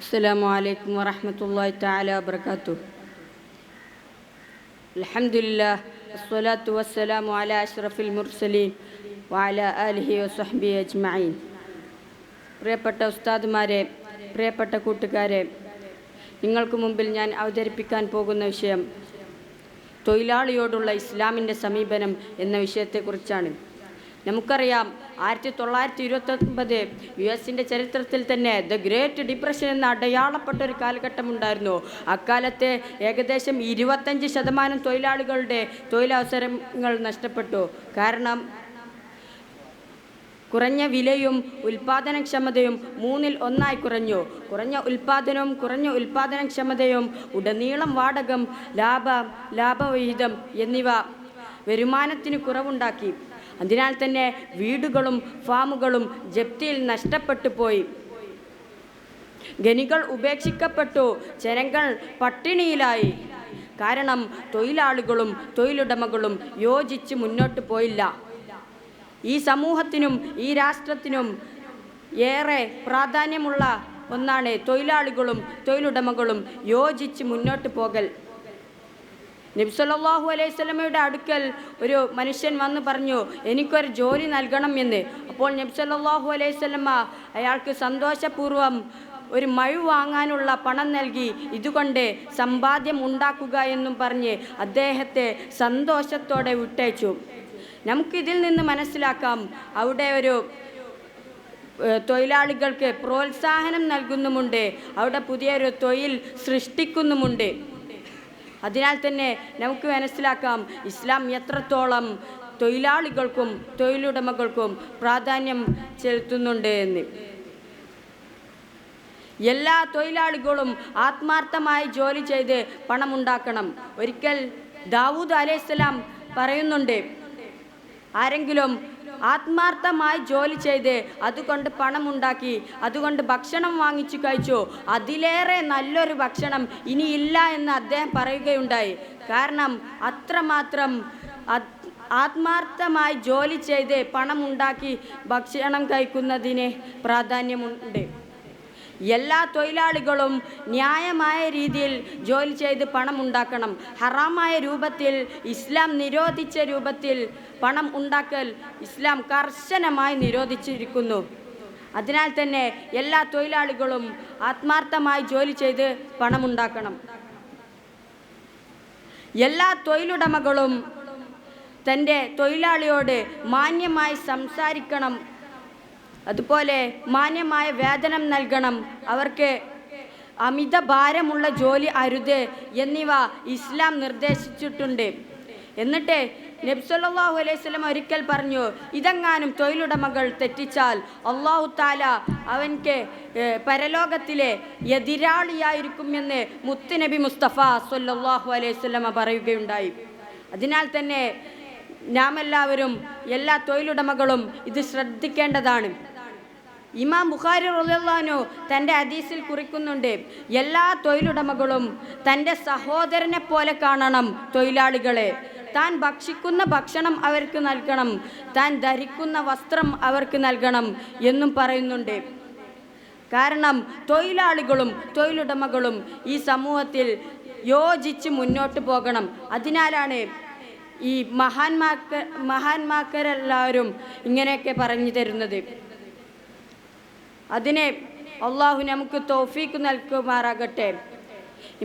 السلام عليكم ورحمة الله تعالى وبركاته الحمد لله والصلاة والسلام على أشرف المرسلين وعلى آله وصحبه أجمعين പ്രിയപ്പെട്ട ഉസ്താദുമാരെ പ്രിയപ്പെട്ട കൂട്ടുകാരെ നിങ്ങൾക്ക് മുമ്പിൽ ഞാൻ അവതരിപ്പിക്കാൻ പോകുന്ന വിഷയം തൊഴിലാളിയോടുള്ള ഇസ്ലാമിൻ്റെ സമീപനം എന്ന വിഷയത്തെക്കുറിച്ചാണ് നമുക്കറിയാം ആയിരത്തി തൊള്ളായിരത്തി ഇരുപത്തൊൻപത് യു എസിന്റെ ചരിത്രത്തിൽ തന്നെ ദ ഗ്രേറ്റ് ഡിപ്രഷൻ എന്ന അടയാളപ്പെട്ട ഒരു കാലഘട്ടം ഉണ്ടായിരുന്നു. അക്കാലത്തെ ഏകദേശം ഇരുപത്തഞ്ച് ശതമാനം തൊഴിലാളികളുടെ തൊഴിലവസരങ്ങൾ നഷ്ടപ്പെട്ടു. കാരണം കുറഞ്ഞ വിലയും ഉൽപാദനക്ഷമതയും മൂന്നിൽ ഒന്നായി കുറഞ്ഞു. കുറഞ്ഞ ഉൽപാദനവും കുറഞ്ഞ ഉൽപാദനക്ഷമതയും ഉടനീളം വാടകം ലാഭ ലാഭവിഹിതം എന്നിവ വരുമാനത്തിന് കുറവുണ്ടാക്കി. അതിനാൽ തന്നെ വീടുകളും ഫാമുകളും ജപ്തിയിൽ നഷ്ടപ്പെട്ടു പോയി. ഖനികൾ ഉപേക്ഷിക്കപ്പെട്ടു ജനങ്ങൾ പട്ടിണിയിലായി. കാരണം തൊഴിലാളികളും തൊഴിലുടമകളും യോജിച്ച് മുന്നോട്ട് പോയില്ല. ഈ സമൂഹത്തിനും ഈ രാഷ്ട്രത്തിനും ഏറെ പ്രാധാന്യമുള്ള ഒന്നാണ് തൊഴിലാളികളും തൊഴിലുടമകളും യോജിച്ച് മുന്നോട്ട് പോകൽ. നബ്സല്ലാഹു അലൈഹി സ്വലമയുടെ അടുക്കൽ ഒരു മനുഷ്യൻ വന്ന് പറഞ്ഞു എനിക്കൊരു ജോലി നൽകണം എന്ന്. അപ്പോൾ നബ്സല്ലാഹു അലൈഹി സ്വലമ അയാൾക്ക് സന്തോഷപൂർവം ഒരു മഴ വാങ്ങാനുള്ള പണം നൽകി. ഇതുകൊണ്ട് സമ്പാദ്യം ഉണ്ടാക്കുക എന്നും പറഞ്ഞ് അദ്ദേഹത്തെ സന്തോഷത്തോടെ വിട്ടയച്ചു. നമുക്കിതിൽ നിന്ന് മനസ്സിലാക്കാം അവിടെ ഒരു തൊഴിലാളികൾക്ക് പ്രോത്സാഹനം നൽകുന്നുമുണ്ട്. അവിടെ പുതിയൊരു തൊഴിൽ സൃഷ്ടിക്കുന്നുമുണ്ട്. അതിനാൽ തന്നെ നമുക്ക് മനസ്സിലാക്കാം ഇസ്ലാം എത്രത്തോളം തൊഴിലാളികൾക്കും തൊഴിലുടമകൾക്കും പ്രാധാന്യം ചെലുത്തുന്നുണ്ട് എന്ന്. എല്ലാ തൊഴിലാളികളും ആത്മാർത്ഥമായി ജോലി ചെയ്ത് പണമുണ്ടാക്കണം ഒരിക്കൽ ദാവൂദ് അലൈഹിസ്സലാം പറയുന്നുണ്ട് ആരെങ്കിലും ആത്മാർത്ഥമായി ജോലി ചെയ്ത് അതുകൊണ്ട് പണമുണ്ടാക്കി അതുകൊണ്ട് ഭക്ഷണം വാങ്ങിച്ചു കഴിച്ചു. അതിലേറെ നല്ലൊരു ഭക്ഷണം ഇനിയില്ല എന്ന് അദ്ദേഹം പറയുകയുണ്ടായി. കാരണം അത്രമാത്രം ആത്മാർത്ഥമായി ജോലി ചെയ്ത് പണമുണ്ടാക്കി ഭക്ഷണം കഴിക്കുന്നതിന് പ്രാധാന്യമുണ്ട്. എല്ലാ തൊഴിലാളികളും ന്യായമായ രീതിയിൽ ജോലി ചെയ്ത് പണം ഉണ്ടാക്കണം. ഹറാമായ രൂപത്തിൽ ഇസ്ലാം നിരോധിച്ച രൂപത്തിൽ പണം ഉണ്ടാക്കൽ ഇസ്ലാം കർശനമായി നിരോധിച്ചിരിക്കുന്നു. അതിനാൽ തന്നെ എല്ലാ തൊഴിലാളികളും ആത്മാർത്ഥമായി ജോലി ചെയ്ത് പണമുണ്ടാക്കണം എല്ലാ തൊഴിലുടമകളും തന്റെ തൊഴിലാളിയോട് മാന്യമായി സംസാരിക്കണം. അതുപോലെ മാന്യമായ വേതനം നൽകണം. അവർക്ക് അമിത ഭാരമുള്ള ജോലി അരുത് എന്നിവ ഇസ്ലാം നിർദ്ദേശിച്ചിട്ടുണ്ട്. എന്നിട്ട് നബ്സല്ലാഹു അലൈഹി സ്വലം ഒരിക്കൽ പറഞ്ഞു ഇതെങ്ങാനും തൊഴിലുടമകൾ തെറ്റിച്ചാൽ അള്ളാഹു താല അവൻക്ക് പരലോകത്തിലെ എതിരാളിയായിരിക്കുമെന്ന് മുത്തുനബി മുസ്തഫ സല്ലല്ലാഹു അലൈഹി സ്വലമ പറയുകയുണ്ടായി. അതിനാൽ തന്നെ നാം എല്ലാവരും എല്ലാ തൊഴിലുടമകളും ഇത് ശ്രദ്ധിക്കേണ്ടതാണ്. ഇമാം ബുഖാരി റളിയല്ലാഹു തന്റെ ഹദീസിൽ കുറിക്കുന്നുണ്ട് എല്ലാ തൊഴിലുടമകളും തന്റെ സഹോദരനെ പോലെ കാണണം തൊഴിലാളികളെ. താൻ ഭക്ഷിക്കുന്ന ഭക്ഷണം അവർക്ക് നൽകണം താൻ ധരിക്കുന്ന വസ്ത്രം അവർക്ക് നൽകണം എന്നും പറയുന്നുണ്ട്. കാരണം തൊഴിലാളികളും തൊഴിലുടമകളും ഈ സമൂഹത്തിൽ യോജിച്ച് മുന്നോട്ട് പോകണം. അതിനാലാണ് ഈ മഹാന്മാക്ക മഹാന്മാക്കരെല്ലാവരും ഇങ്ങനെയൊക്കെ പറഞ്ഞു തരുന്നത്. അതിനെ അള്ളാഹു നമുക്ക് തോഫീക്ക് നൽകുമാറാകട്ടെ.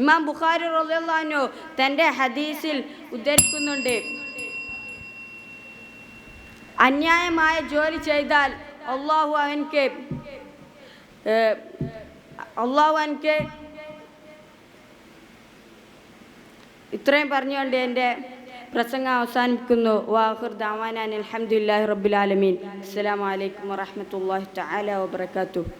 ഇമാം ബുഖാരി റളിയല്ലാഹു തന്റെ ഹദീസിൽ ഉദ്ധരിക്കുന്നുണ്ട്. അന്യായമായ ജോലി ചെയ്താൽ അള്ളാഹു അവൻക്ക് അള്ളാഹു അവൻക്ക് ഇത്രയും പറഞ്ഞുകൊണ്ട് എന്റെ പ്രസംഗം അവസാനിപ്പിക്കുന്നു. വാഹിർ ദാവാനാൻ അലഹമുല്ലാഹി റബുലാലമീൻ അസ്സലാമു അലൈക്കും വറഹ്മത്തുള്ളാഹി തആല വബറകാതുഹു.